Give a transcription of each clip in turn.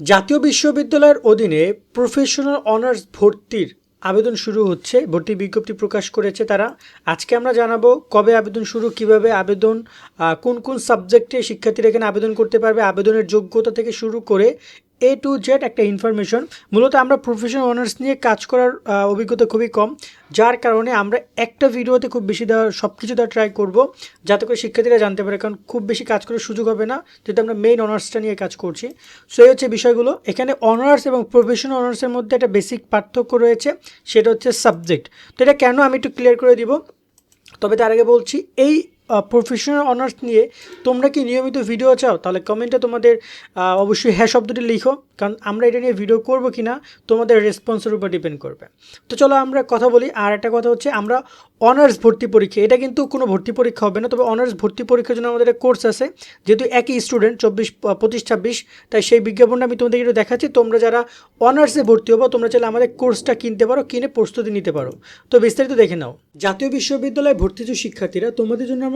জাতীয় বিশ্ববিদ্যালয়ের অধীনে প্রফেশনাল অনার্স ভর্তির আবেদন শুরু হচ্ছে। ভর্তি বিজ্ঞপ্তি প্রকাশ করেছে তারা। আজকে আমরা জানাব কবে আবেদন শুরু, কীভাবে আবেদন কোন কোন সাবজেক্টে শিক্ষার্থীরা এখানে আবেদন করতে পারবে, আবেদনের যোগ্যতা থেকে শুরু করে এ টু জেড একটা ইনফরমেশন মূলত আমরা প্রফেশনাল অনার্স নিয়ে কাজ করার অভিজ্ঞতা খুবই কম। যার কারণে আমরা একটা ভিডিওতে খুব বেশি দেওয়ার সব কিছু দেওয়ার ট্রাই করব। যাতে করে শিক্ষার্থীরা জানতে পারে, কারণ খুব বেশি কাজ করার সুযোগ হবে না। যেহেতু আমরা মেইন অনার্সটা নিয়ে কাজ করছি। সো এই হচ্ছে বিষয়গুলো। এখানে অনার্স এবং প্রফেশনাল অনার্সের মধ্যে একটা বেসিক পার্থক্য রয়েছে। সেটা হচ্ছে সাবজেক্ট তো এটা কেন আমি একটু ক্লিয়ার করে দিব? তবে তার আগে বলছি, এই প্রফেশনাল অনার্স নিয়ে তোমরা কি নিয়মিত ভিডিও চাও? তাহলে কমেন্টে তোমাদের অবশ্যই হ্যাঁ শব্দটি লিখো। কারণ আমরা এটা নিয়ে ভিডিও করব কি না তোমাদের রেসপন্সের উপর ডিপেন্ড করবে। তো চলো আমরা কথা বলি। আর একটা কথা হচ্ছে, আমরা অনার্স ভর্তি পরীক্ষা, এটা কিন্তু কোনো ভর্তি পরীক্ষা হবে না। তবে অনার্স ভর্তি পরীক্ষার জন্য আমাদের কোর্স আছে। যেহেতু একই স্টুডেন্ট চব্বিশ পঁচিশ, ছাব্বিশ, তাই সেই বিজ্ঞাপনটা আমি তোমাদের একটু দেখাচ্ছি। তোমরা যারা অনার্সে ভর্তি হব, তোমরা চাইলে আমাদের কোর্সটা কিনতে পারো, কিনে প্রস্তুতি নিতে পারো। তো বিস্তারিত দেখে নাও। জাতীয় বিশ্ববিদ্যালয়ে ভর্তিজ শিক্ষার্থীরা। তোমাদের জন্য আমরা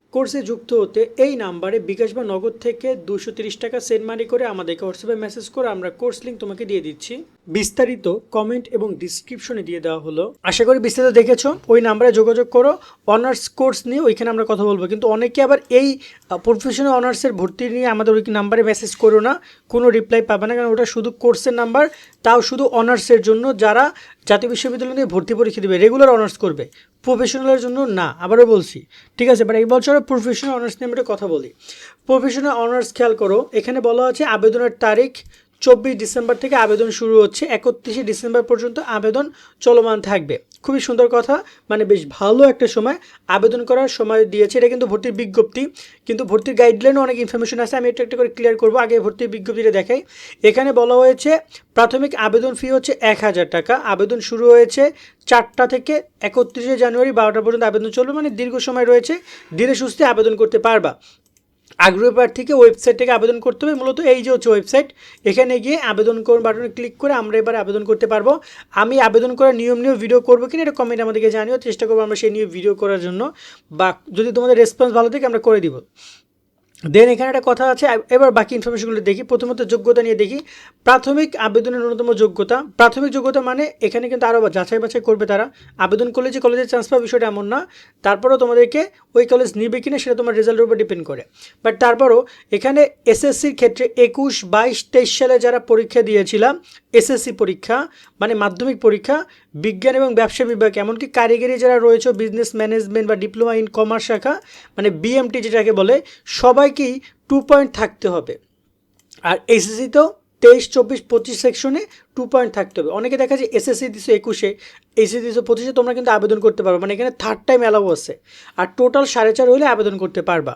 কোর্সে যুক্ত হতে এই নাম্বারে বিকাশ বা নগদ থেকে দুশো তিরিশ টাকা সেন্ড মানি করে আমাদেরকে হোয়াটসঅ্যাপে মেসেজ করে আমরা কোর্স লিঙ্ক তোমাকে দিয়ে দিচ্ছি। বিস্তারিত কমেন্ট এবং ডিসক্রিপশনে দিয়ে দেওয়া হলো। আশা করি বিস্তারিত দেখেছ। ওই নাম্বারে যোগাযোগ করো। অনার্স কোর্স নিয়ে ওইখানে আমরা কথা বলব। কিন্তু অনেকে আবার এই প্রফেশনাল অনার্সের ভর্তি নিয়ে আমাদের ওই নাম্বারে মেসেজ করো না। কোনো রিপ্লাই পাবে না। কারণ ওটা শুধু কোর্সের নাম্বার। তাও শুধু অনার্সের জন্য যারা জাতীয় বিশ্ববিদ্যালয় নিয়ে ভর্তি পরীক্ষা দেবে রেগুলার অনার্স করবে। প্রফেশনালের জন্য না, আবারও বলছি। ঠিক আছে বাট এই বছর প্রফেশনাল অনার্স নিয়ে কথা বলি। প্রফেশনাল অনার্স খেয়াল করো, এখানে বলা আছে আবেদনের তারিখ চব্বিশ ডিসেম্বর থেকে আবেদন শুরু হচ্ছে। একত্রিশে ডিসেম্বর পর্যন্ত আবেদন চলমান থাকবে। খুবই সুন্দর কথা মানে বেশ ভালো একটা সময়। আবেদন করার সময় দিয়েছে, এটা কিন্তু ভর্তির বিজ্ঞপ্তি। কিন্তু ভর্তির গাইডলাইনও অনেক ইনফরমেশন আছে, আমি একটু একটা করে ক্লিয়ার করব, আগে ভর্তির বিজ্ঞপ্তিটা দেখাই। এখানে বলা হয়েছে, প্রাথমিক আবেদন ফি হচ্ছে এক হাজার টাকা। আবেদন শুরু হয়েছে চারটা থেকে একত্রিশে জানুয়ারি, বারোটা পর্যন্ত আবেদন চলবে মানে দীর্ঘ সময় রয়েছে। ধীরে সুস্থে আবেদন করতে পারবা। আগ্রহী প্রার্থীকে ওয়েবসাইট থেকে আবেদন করতে হবে। মূলত এই যে হচ্ছে ওয়েবসাইট এখানে গিয়ে আবেদন করুন বাটনে ক্লিক করে আমরা এবার আবেদন করতে পারব। আমি আবেদন করার নিয়ম নিয়ে ভিডিও করব কিনা এটা কমেন্ট আমাদেরকে জানিও। চেষ্টা করব আমরা সেই নিয়ে ভিডিও করার জন্য। বা যদি তোমাদের রেসপন্স ভালো থাকে আমরা করে দিব। দেন এখানে একটা কথা আছে এবার বাকি ইনফরমেশনগুলো দেখি। প্রথমত যোগ্যতা নিয়ে দেখি। প্রাথমিক আবেদনের ন্যূনতম যোগ্যতা। প্রাথমিক যোগ্যতা মানে এখানে কিন্তু আরও যাচাই বাছাই করবে তারা। আবেদন করলে যে কলেজে চান্স পাবে বিষয়টা এমন না। তারপরেও তোমাদেরকে ওই কলেজ নিবে কিনা সেটা তোমার রেজাল্টের উপর ডিপেন্ড করে। বাট তারপরও এখানে এসএসসির ক্ষেত্রে একুশ, বাইশ, তেইশ সালে যারা পরীক্ষা দিয়েছিলাম এসএসসি পরীক্ষা মানে মাধ্যমিক পরীক্ষা বিজ্ঞান এবং ব্যবসা বিভাগ, এমনকি কারিগরি যারা রয়েছে বিজনেস ম্যানেজমেন্ট বা ডিপ্লোমা ইন কমার্স শাখা মানে বিএমটি যেটাকে বলে, সবাইকেই টু পয়েন্ট থাকতে হবে। আর এসএসসিতেও তেইশ, চব্বিশ, পঁচিশ সেকশনে টু পয়েন্ট থাকতে হবে। অনেকে দেখা যায় এসএসসি দিছো একুশে দিছো পঁচিশে তোমরা কিন্তু আবেদন করতে পারবে। মানে এখানে থার্ড টাইম অ্যালাউ আছে। আর টোটাল সাড়ে চার হলে আবেদন করতে পারবা।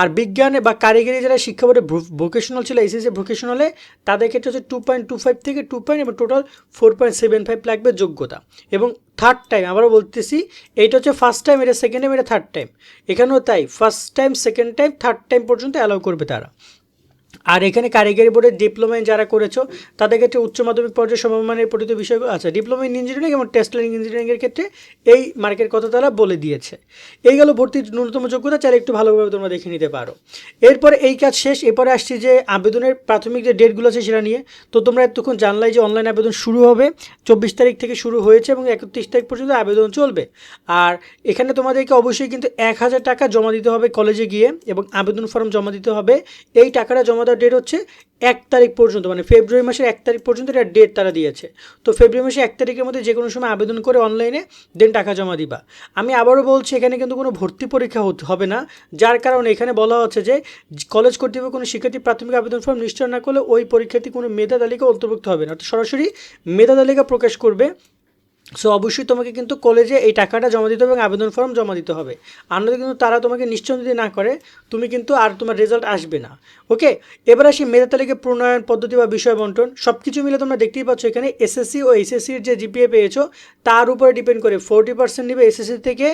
আর বিজ্ঞানে বা কারিগরি যারা শিক্ষা বোর্ডে ভোকেশনাল ছিল এসএসসি ভোকেশনালে তাদের ক্ষেত্রে হচ্ছে টু পয়েন্ট টু ফাইভ থেকে টু পয়েন্ট এবং total four point seven five লাগবে যোগ্যতা। এবং থার্ড টাইম আবারও বলতেছি, এইটা হচ্ছে ফার্স্ট টাইম এটা সেকেন্ড টাইম এটা থার্ড টাইম এখানেও তাই first time second time third time পর্যন্ত অ্যালাউ করবে তারা। আর এখানে কারিগরি বোর্ডের ডিপ্লোমা যারা করেছ, তাদের ক্ষেত্রে উচ্চ মাধ্যমিক পর্যায়ে সমমানের পঠিত বিষয়গুলো আছে। ডিপ্লোমা ইন ইঞ্জিনিয়ারিং এবং টেস্ট লার্নিং ইঞ্জিনিয়ারিংয়ের ক্ষেত্রে এই মার্কের কথা তারা বলে দিয়েছে। এই গেল ভর্তির ন্যূনতম যোগ্যতা, চাইলে একটু ভালোভাবে তোমরা দেখে নিতে পারো। এরপরে এই কাজ শেষ, এরপরে আসছি যে আবেদনের প্রাথমিক যে ডেটগুলো আছে সেটা নিয়ে। তো তোমরা এতক্ষণ জানলাই যে অনলাইন আবেদন শুরু হবে, চব্বিশ তারিখ থেকে শুরু হয়েছে এবং একত্রিশ তারিখ পর্যন্ত আবেদন চলবে। আর এখানে তোমাদেরকে অবশ্যই কিন্তু এক হাজার টাকা জমা দিতে হবে কলেজে গিয়ে এবং আবেদন ফর্ম জমা দিতে হবে। এই টাকাটা জমা ডেট হচ্ছে এক তারিখ পর্যন্ত মানে ফেব্রুয়ারি মাসের এক তারিখ পর্যন্ত এটা ডেট তারা দিয়েছে। তো ফেব্রুয়ারি মাসের এক তারিখের মধ্যে যে কোনো সময় আবেদন করে অনলাইনে দেন টাকা জমা দিবা। আমি আবারও বলছি, এখানে কিন্তু কোনো ভর্তি পরীক্ষা হবে না। যার কারণে এখানে বলা হচ্ছে যে কলেজ কর্তৃপক্ষ কোনো শিক্ষার্থী প্রাথমিক আবেদন ফর্ম নিশ্চয় না করলে ওই পরীক্ষার্থী কোনো মেধা তালিকা অন্তর্ভুক্ত হবে না। সরাসরি মেধা তালিকা প্রকাশ করবে সো অবশ্যই তোমাকে কিন্তু কলেজে এই টাকাটা জমা দিতে হবে এবং আবেদন ফর্ম জমা দিতে হবে। আর কিন্তু তারা তোমাকে নিশ্চয় যদি না করে, তুমি কিন্তু আর তোমার রেজাল্ট আসবে না। ওকে এবার আসি মেধা তালিকা প্রণয়ন পদ্ধতি বা বিষয় বন্টন। সব কিছু মিলে তোমরা দেখতেই পাচ্ছ এখানে এসএসসি ও এসএসসির যে জিপিএ পেয়েছ, তার উপরে ডিপেন্ড করে ফোরটি পার্সেন্ট নেবে এসএসসি থেকে,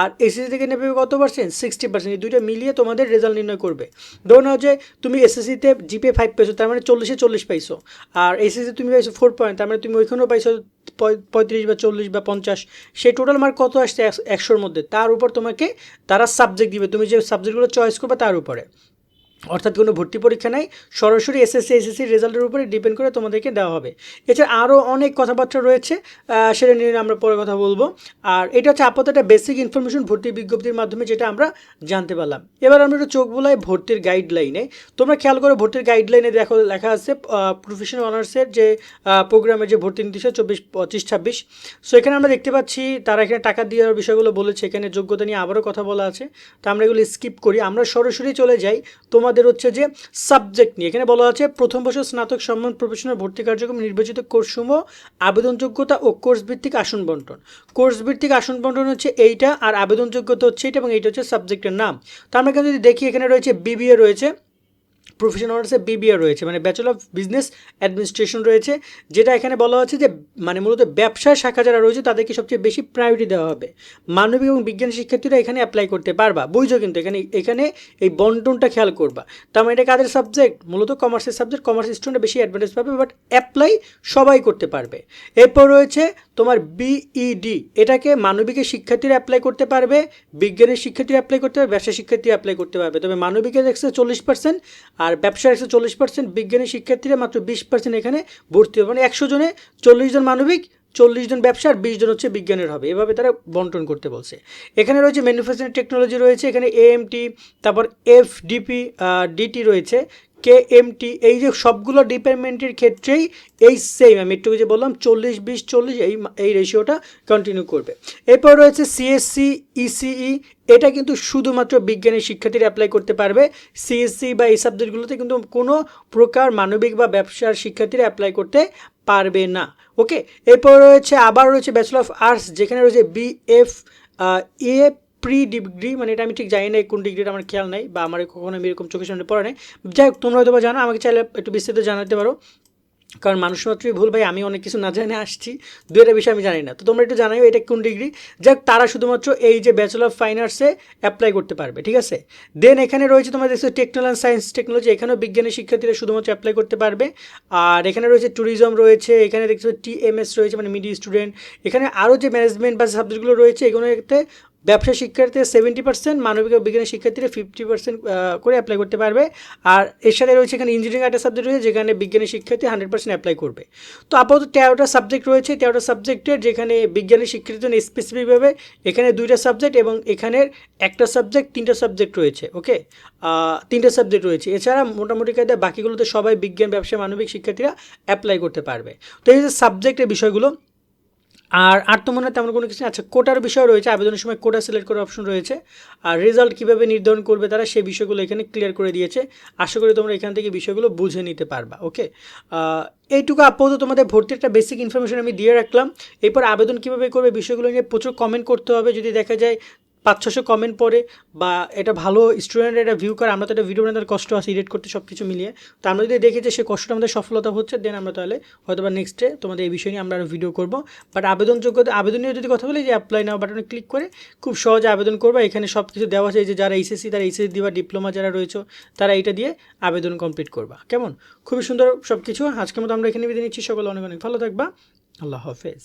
আর এসএসসি থেকে নেবে কত পার্সেন্ট সিক্সটি পার্সেন্ট এই দুইটা মিলিয়ে তোমাদের রেজাল্ট নির্ণয় করবে। ধরো নাও যে তুমি এসএসসিতে জিপিএ ফাইভ পেয়েছ, তার মানে চল্লিশে চল্লিশ পাইছো। আর এসএসসি তুমি পাইছো ফোর পয়েন্ট তার মানে তুমি ওইখানেও পাইছো পঁয়ত্রিশ বা চল্লিশ বা পঞ্চাশ, সেই টোটাল মার্ক কত আসছে একশো- একশোর মধ্যে? তার উপর তোমাকে তারা সাবজেক্ট দিবে। তুমি যে সাবজেক্টগুলো চয়েস করবে তার উপরে। অর্থাৎ কোনো ভর্তি পরীক্ষা নাই, সরাসরি এসএসসি এসএসসি রেজাল্টের উপরে ডিপেন্ড করে তোমাদেরকে দেওয়া হবে। এছাড়া আরও অনেক কথাবার্তা রয়েছে সেটা নিয়ে আমরা পরে কথা বলব। আর এটা হচ্ছে আপাতত একটা বেসিক ইনফরমেশন ভর্তি বিজ্ঞপ্তির মাধ্যমে যেটা আমরা জানতে পারলাম। এবার আমরা একটু চোখ বোলাই ভর্তির গাইডলাইনে তোমরা খেয়াল করো ভর্তির গাইডলাইনে দেখো, লেখা আছে প্রফেশনাল অনার্সের যে প্রোগ্রামের যে ভর্তি নীতি চব্বিশ, পঁচিশ, ছাব্বিশ। সো এখানে আমরা দেখতে পাচ্ছি, তারা এখানে টাকা দেওয়ার বিষয়গুলো বলেছে। এখানে যোগ্যতা নিয়ে আবারও কথা বলা আছে। তো আমরা এগুলো স্কিপ করি। আমরা সরাসরি চলে যাই তোমাদের হচ্ছে যে সাবজেক্ট নিয়ে। এখানে বলা আছে, প্রথম বছর স্নাতক সম্মান প্রফেশনাল ভর্তি কার্যক্রম নির্বাচিত কোর্সসমূহ আবেদন যোগ্যতা ও কোর্স ভিত্তিক আসন বন্টন। কোর্স ভিত্তিক আসন বন্টন হচ্ছে এইটা, আর আবেদনযোগ্যতা হচ্ছে এটা এবং এইটা হচ্ছে সাবজেক্টের নাম। তো আমরা যদি দেখি, এখানে রয়েছে বিবিএ রয়েছে। প্রফেশনাল অনার্সে বিবিএ রয়েছে মানে ব্যাচেলর অফ বিজনেস অ্যাডমিনিস্ট্রেশন রয়েছে, যেটা এখানে বলা হচ্ছে যে মানে মূলত ব্যবসায় শাখা যারা রয়েছে, তাদেরকে সবচেয়ে বেশি প্রায়োরিটি দেওয়া হবে। মানবিক এবং বিজ্ঞান শিক্ষার্থীরা এখানে অ্যাপ্লাই করতে পারবা। বুঝছ কিন্তু, এখানে এখানে এই বন্টনটা খেয়াল করবা। তার মানে এটা কাদের সাবজেক্ট মূলত কমার্সের সাবজেক্ট কমার্স স্টুডেন্ট বেশি অ্যাডভান্টেজ পাবে বাট অ্যাপ্লাই সবাই করতে পারবে। এরপর রয়েছে তোমার বিইডি এটাকে মানবিকের শিক্ষার্থীরা অ্যাপ্লাই করতে পারবে বিজ্ঞানের শিক্ষার্থীরা অ্যাপ্লাই করতে পারবে, ব্যবসা শিক্ষার্থী অ্যাপ্লাই করতে পারবে। তবে মানবিকের একশো চল্লিশ পার্সেন্ট আর ব্যবসার একশো চল্লিশ পার্সেন্ট বিজ্ঞানী শিক্ষার্থীরা মাত্র বিশ পার্সেন্ট এখানে ভর্তি হবে। মানে একশো জনে চল্লিশ জন মানবিক, চল্লিশ জন ব্যবসা আর বিশ জন হচ্ছে বিজ্ঞানের হবে। এভাবে তারা বন্টন করতে বলছে। এখানে রয়েছে ম্যানুফ্যাকচারিং টেকনোলজি রয়েছে, এখানে এএমটি তারপর এফডিপি ডিটি রয়েছে। কে এমটি এই যে সবগুলো ডিপার্টমেন্টের ক্ষেত্রেই এই সেম আমি একটু যে বললাম চল্লিশ বিশ চল্লিশ এই এই রেশিওটা কন্টিনিউ করবে। এরপর রয়েছে সিএসসি ইসিই এটা কিন্তু শুধুমাত্র বিজ্ঞানের শিক্ষার্থীরা অ্যাপ্লাই করতে পারবে। সিএসসি বা এই সাবজেক্টগুলোতে কিন্তু কোনো প্রকার মানবিক বা ব্যবসার শিক্ষার্থীরা অ্যাপ্লাই করতে পারবে না। ওকে এরপর রয়েছে, আবার রয়েছে ব্যাচেলর অফ আর্টস যেখানে রয়েছে বিএফ এ প্রি ডিগ্রি মানে এটা আমি ঠিক জানি না কোন ডিগ্রিটা আমার খেয়াল নাই বা আমার কখনো আমি এরকম চোখের সামনে পড়ে নাই। যাই হোক, তোমরা হয়তো জানো, আমাকে চাইলে একটু বিস্তারিত জানাতে পারো। কারণ মানুষ মাত্রই ভুল, ভাই, আমি অনেক কিছু না জেনে আসছি। দু একটা বিষয় আমি জানি না। তো তোমরা একটু জানাই এটা কোন ডিগ্রি যাক তারা শুধুমাত্র এই যে ব্যাচেলর অফ ফাইন আর্টসে অ্যাপ্লাই করতে পারবে, ঠিক আছে? দেন এখানে রয়েছে তোমার দেখছ অ্যান্ড সায়েন্স টেকনোলজি এখানেও বিজ্ঞানের শিক্ষার্থীরা শুধুমাত্র অ্যাপ্লাই করতে পারবে। আর এখানে রয়েছে ট্যুরিজম রয়েছে, এখানে দেখছ টিএমএস রয়েছে মানে মিডিয়া স্টুডেন্ট এখানে আরও যে ম্যানেজমেন্ট বা সাবজেক্টগুলো রয়েছে, এগুলোতে ব্যবসা শিক্ষার্থীরা সেভেন্টি পার্সেন্ট মানবিক ও বিজ্ঞানের শিক্ষার্থীরা ফিফটি পার্সেন্ট করে অ্যাপ্লাই করতে পারবে। আর এর সাথে রয়েছে এখানে ইঞ্জিনিয়ারিং একটা সাবজেক্ট রয়েছে, যেখানে বিজ্ঞানের শিক্ষার্থী হান্ড্রেড পার্সেন্ট অ্যাপ্লাই করবে। তো আপাতত তেরোটা সাবজেক্ট রয়েছে। তেরোটা সাবজেক্টের যেখানে বিজ্ঞানের শিক্ষার্থীর জন্য স্পেসিফিকভাবে এখানে দুইটা সাবজেক্ট এবং এখানের একটা সাবজেক্ট তিনটা সাবজেক্ট রয়েছে ওকে তিনটা সাবজেক্ট রয়েছে। এছাড়া মোটামুটি কায়দায় বাকিগুলোতে সবাই বিজ্ঞান, ব্যবসা, মানবিক শিক্ষার্থীরা অ্যাপ্লাই করতে পারবে। তো এই যে সাবজেক্টের বিষয়গুলো আর আর তো মনে হয় তেমন কোনো কিছু। আচ্ছা কোটার বিষয় রয়েছে, আবেদনের সময় কোটা সিলেক্ট করার অপশন রয়েছে। আর রেজাল্ট কীভাবে নির্ধারণ করবে তারা সেই বিষয়গুলো এখানে ক্লিয়ার করে দিয়েছে। আশা করি তোমরা এখান থেকে বিষয়গুলো বুঝে নিতে পারবা ওকে এইটুকু আপাতত তোমাদের ভর্তির একটা বেসিক ইনফরমেশন আমি দিয়ে রাখলাম। এরপর আবেদন কীভাবে করবে বিষয়গুলো নিয়ে প্রচুর কমেন্ট করতে হবে। যদি দেখা যায় পাঁচ ছশো কমেন্ট পড়ে বা এটা ভালো স্টুডেন্ট এটা ভিউ করে, আমরা তো এটা ভিডিও বানাতে কষ্ট আছে এডিট করতে সব কিছু মিলিয়ে। তো আমরা যদি দেখি যে সে কষ্টটা আমাদের সফলতা হচ্ছে দেন আমরা তাহলে হয়তো বা নেক্সটে তোমাদের এই বিষয় নিয়ে আমরা আরও ভিডিও করব। বাট আবেদন যোগ্যতা আবেদন নিয়ে যদি কথা বলি, যে অ্যাপ্লাই নাও বাটনে ক্লিক করে খুব সহজে আবেদন করবা। এখানে সব কিছু দেওয়া আছে যে যারা এইচএসসি তারা এইচএসসি দিবা ডিপ্লোমা যারা রয়েছে, তারা এটা দিয়ে আবেদন কমপ্লিট করবা। কেমন? খুবই সুন্দর সব কিছু আজকের মতো আমরা এখানে বিদায় নিচ্ছি। সকলে অনেক অনেক ভালো থাকবা। আল্লাহ হাফেজ।